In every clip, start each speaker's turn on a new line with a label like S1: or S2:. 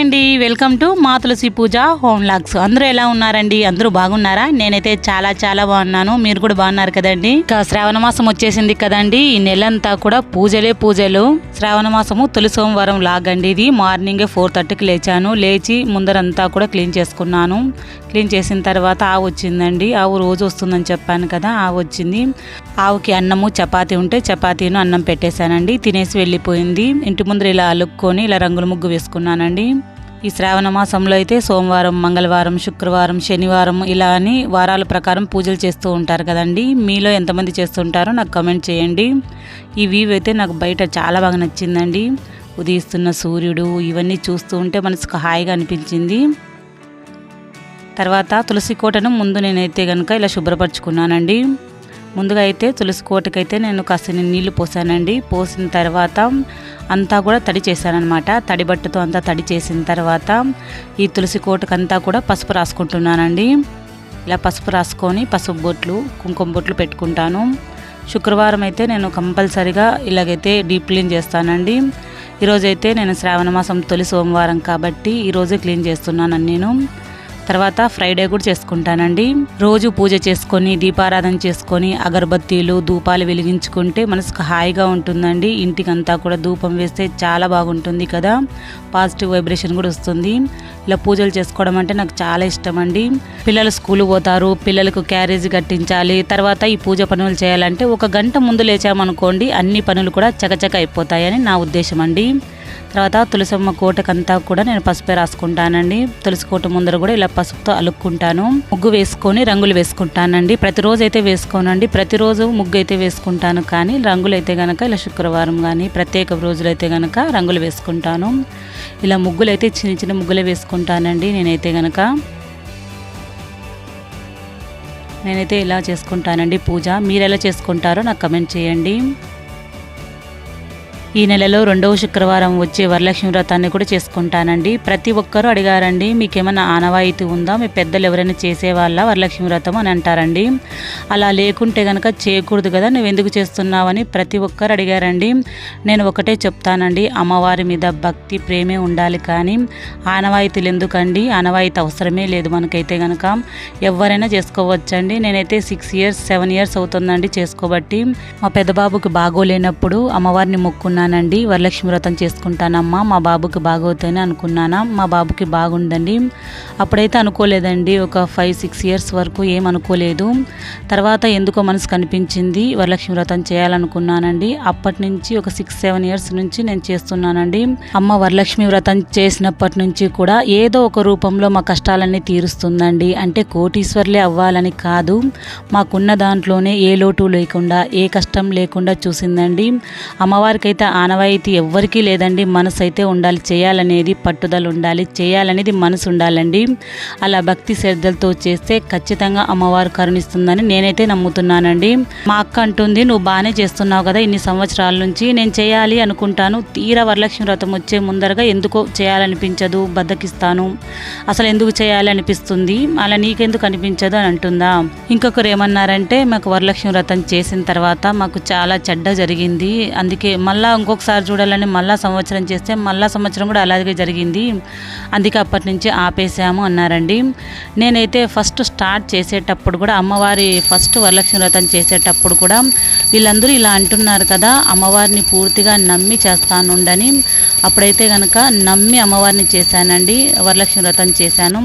S1: అండి. Welcome to మా తులసి పూజ home logs అందరూ ఎలా ఉన్నారండి? అందరూ బాగున్నారా? నేనైతే చాలా చాలా బాగున్నాను. మీరు కూడా బాగున్నారు కదండి? ఇంకా శ్రావణ మాసం వచ్చేసింది కదండి. ఈ నెలంతా కూడా పూజలే పూజలు. శ్రావణ మాసము తొలి సోమవారం లాగ్ అండి ఇది మార్నింగే ఫోర్ థర్టీకి లేచాను. లేచి ముందరంతా కూడా క్లీన్ చేసుకున్నాను. క్లీన్ చేసిన తర్వాత ఆవు వచ్చిందండి. ఆవు రోజు వస్తుందని చెప్పాను కదా ఆవు వచ్చింది. ఆవుకి అన్నము చపాతీ ఉంటే చపాతీను అన్నం పెట్టేశానండి. తినేసి వెళ్ళిపోయింది. ఇంటి ముందర ఇలా అలుక్కొని ఇలా రంగుల ముగ్గు వేసుకున్నానండి. ఈ శ్రావణ మాసంలో అయితే సోమవారం మంగళవారం శుక్రవారం శనివారం ఇలా అని వారాల ప్రకారం పూజలు చేస్తూ ఉంటారు కదండి. మీలో ఎంతమంది చేస్తుంటారో నాకు కమెంట్ చేయండి. ఈ వ్యూ అయితే నాకు బయట చాలా బాగా నచ్చిందండి. ఉదయిస్తున్న సూర్యుడు ఇవన్నీ చూస్తూ ఉంటే మనసుకు హాయిగా అనిపించింది. తర్వాత తులసి కోటను ముందు నేనైతే కనుక ఇలా శుభ్రపరచుకున్నానండి. ముందుగా అయితే తులసి కోటకైతే నేను కాస్త నీళ్ళు పోసానండి. పోసిన తర్వాత అంతా కూడా తడి చేశానమాట తడి బట్టతో అంతా తడి చేసిన తర్వాత ఈ తులసి కోటకంతా కూడా పసుపు రాసుకుంటున్నానండి. ఇలా పసుపు రాసుకొని పసుపు బొట్లు కుంకుమ బొట్లు పెట్టుకుంటాను. శుక్రవారం అయితే నేను కంపల్సరిగా ఇలాగైతే డీప్ క్లీన్ చేస్తానండి. ఈరోజైతే నేను శ్రావణ మాసం తొలి సోమవారం కాబట్టి ఈరోజే క్లీన్ చేస్తున్నాను నేను. తర్వాత ఫ్రైడే కూడా చేసుకుంటానండి. రోజు పూజ చేసుకొని దీపారాధన చేసుకొని అగరబత్తీలు ధూపాలు వెలిగించుకుంటే మనసుకు హాయిగా ఉంటుందండి. ఇంటికంతా కూడా ధూపం వేస్తే చాలా బాగుంటుంది కదా. పాజిటివ్ వైబ్రేషన్ కూడా వస్తుంది. ఇలా పూజలు చేసుకోవడం అంటే నాకు చాలా ఇష్టం అండి పిల్లలు స్కూల్ పోతారు పిల్లలకు క్యారేజ్ కట్టించాలి. తర్వాత ఈ పూజ పనులు చేయాలంటే ఒక గంట ముందు లేచామనుకోండి అన్ని పనులు కూడా చకచక అయిపోతాయని నా ఉద్దేశం అండి తర్వాత తులసమ్మ కోటకంతా కూడా నేను పసుపే రాసుకుంటానండి. తులసి కోట ముందర కూడా ఇలా పసుపుతో అలుక్కుంటాను. ముగ్గు వేసుకొని రంగులు వేసుకుంటానండి. ప్రతిరోజు అయితే వేసుకోనండి. ప్రతిరోజు ముగ్గు అయితే వేసుకుంటాను కానీ రంగులు అయితే కనుక ఇలా శుక్రవారం కానీ ప్రత్యేక రోజులు అయితే రంగులు వేసుకుంటాను. ఇలా ముగ్గులు అయితే చిన్న చిన్న ముగ్గులే వేసుకుంటానండి నేనైతే కనుక నేనైతే ఇలా చేసుకుంటానండి పూజ. మీరు ఎలా చేసుకుంటారో నాకు కమెంట్ చేయండి. ఈ నెలలో రెండవ శుక్రవారం వచ్చే వరలక్ష్మి వ్రతాన్ని కూడా చేసుకుంటానండి. ప్రతి ఒక్కరూ అడిగారండి మీకేమైనా ఆనవాయితీ ఉందా? మీ పెద్దలు ఎవరైనా చేసేవాళ్ళ వరలక్ష్మి వ్రతం? అని అంటారండి. అలా లేకుంటే కనుక చేయకూడదు కదా నువ్వు ఎందుకు చేస్తున్నావని? ప్రతి ఒక్కరు అడిగారండి. నేను ఒకటే చెప్తానండి అమ్మవారి మీద భక్తి ప్రేమే ఉండాలి కానీ ఆనవాయితీలు ఎందుకండి? ఆనవాయితీ అవసరమే లేదు మనకైతే కనుక ఎవరైనా చేసుకోవచ్చండి. నేనైతే సిక్స్ ఇయర్స్ సెవెన్ ఇయర్స్ అవుతుందండి చేసుకోబట్టి. మా పెద్దబాబుకి బాగోలేనప్పుడు అమ్మవారిని మొక్కున్నానండి వరలక్ష్మి వ్రతం చేసుకుంటానమ్మా. మా బాబుకి బాగవుతాయని అనుకున్నానా? మా బాబుకి బాగుందండి. అప్పుడైతే అనుకోలేదండి. ఒక ఫైవ్ సిక్స్ ఇయర్స్ వరకు ఏం అనుకోలేదు. తర్వాత ఎందుకో మనసు కనిపించింది. వరలక్ష్మి వ్రతం చేయాలనుకున్నానండి. అప్పటి నుంచి ఒక సిక్స్ సెవెన్ ఇయర్స్ నుంచి నేను చేస్తున్నానండి. అమ్మ వరలక్ష్మి వ్రతం చేసినప్పటి నుంచి కూడా ఏదో ఒక రూపంలో మా కష్టాలన్నీ తీరుస్తుందండి. అంటే కోటీశ్వర్లే అవ్వాలని కాదు. మాకున్న దాంట్లోనే ఏ లోటు లేకుండా ఏ కష్టం లేకుండా చూసిందండి. అమ్మవారికి అయితే ఆనవాయితీ ఎవ్వరికీ లేదండి. మనసు అయితే ఉండాలి చేయాలనేది పట్టుదల ఉండాలి చేయాలనేది మనసు ఉండాలండి. అలా భక్తి శ్రద్ధలతో చేస్తే ఖచ్చితంగా అమ్మవారు కరుణిస్తుందని నేనైతే నమ్ముతున్నానండి. మా అక్క అంటుంది నువ్వు బాగానే చేస్తున్నావు కదా ఇన్ని సంవత్సరాల నుంచి. నేను చేయాలి అనుకుంటాను. తీరా వరలక్ష్మి వ్రతం వచ్చే ముందరగా ఎందుకో చేయాలనిపించదు బద్దకిస్తాను. అసలు ఎందుకు చేయాలి అనిపిస్తుంది? అలా నీకెందుకు అనిపించదు? అని అంటుందా. ఇంకొకరు ఏమన్నారంటే మాకు వరలక్ష్మి వ్రతం చేసిన తర్వాత మాకు చాలా చెడ్డ జరిగింది. అందుకే మళ్ళా ఇంకొకసారి చూడాలని మళ్ళా సంవత్సరం చేస్తే మళ్ళా సంవత్సరం కూడా అలాగే జరిగింది. అందుకే అప్పటి నుంచి ఆపేసాము అన్నారండి. నేనైతే ఫస్ట్ స్టార్ట్ చేసేటప్పుడు కూడా అమ్మవారి ఫస్ట్ వరలక్ష్మి వ్రతం చేసేటప్పుడు కూడా వీళ్ళందరూ ఇలా అంటున్నారు కదా అమ్మవారిని పూర్తిగా నమ్మి చేస్తానుండని. అప్పుడైతే కనుక నమ్మి అమ్మవారిని చేశానండి వరలక్ష్మి వ్రతం చేశాను.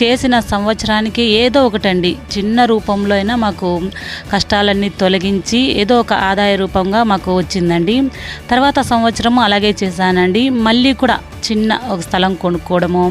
S1: చేసిన సంవత్సరానికి ఏదో ఒకటండి చిన్న రూపంలో అయినా మాకు కష్టాలన్నీ తొలగించి ఏదో ఒక ఆదాయ రూపంగా మాకు వచ్చిందండి. తర్వాత సంవత్సరము అలాగే చేశానండి. మళ్ళీ కూడా చిన్న ఒక స్థలం కొనుక్కోవడము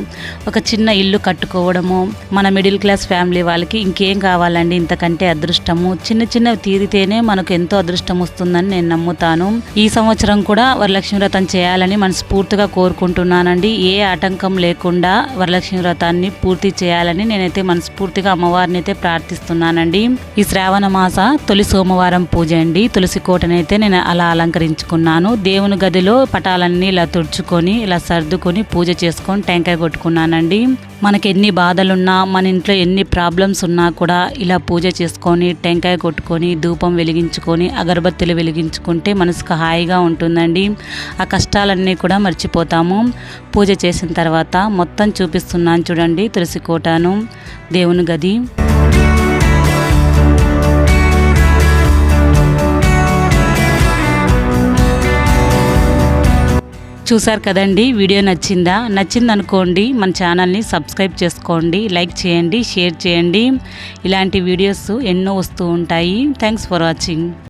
S1: ఒక చిన్న ఇల్లు కట్టుకోవడము మన మిడిల్ క్లాస్ ఫ్యామిలీ వాళ్ళకి ఇంకేం కావాలండి? ఇంతకంటే అదృష్టము. చిన్న చిన్నవి తీరితేనే మనకు ఎంతో అదృష్టం వస్తుందని నేను నమ్ముతాను. ఈ సంవత్సరం కూడా వరలక్ష్మి వ్రతం చేయాలని మనస్ఫూర్తిగా కోరుకుంటున్నానండి. ఏ ఆటంకం లేకుండా వరలక్ష్మి వ్రతాన్ని పూర్తి చేయాలని నేనైతే మనస్ఫూర్తిగా అమ్మవారిని అయితే ప్రార్థిస్తున్నానండి. ఈ శ్రావణ మాస తొలి సోమవారం పూజ అండి. తులసి కోటనైతే నేను అలా అలంకరించుకున్నాను. దేవుని గదిలో పటాలన్నీ ఇలా తుడుచుకొని ఇలా సర్దుకొని పూజ చేసుకొని టెంకాయ కొట్టుకున్నానండి. మనకి ఎన్ని బాధలున్నా మన ఇంట్లో ఎన్ని ప్రాబ్లమ్స్ ఉన్నా కూడా ఇలా పూజ చేసుకొని టెంకాయ కొట్టుకొని ధూపం వెలిగించుకొని అగరబత్తులు వెలిగించుకుంటే మనసుకు హాయిగా ఉంటుందండి. ఆ కష్టాలన్నీ కూడా మర్చిపోతాము. పూజ చేసిన తర్వాత మొత్తం చూపిస్తున్నాను చూడండి తులసి కోటాను దేవుని గది. చూసారు కదండి వీడియో నచ్చిందా? నచ్చిందనుకోండి మన ఛానల్ని సబ్స్క్రైబ్ చేసుకోండి లైక్ చేయండి షేర్ చేయండి. ఇలాంటి వీడియోస్ ఎన్నో వస్తూ ఉంటాయి. Thanks for watching.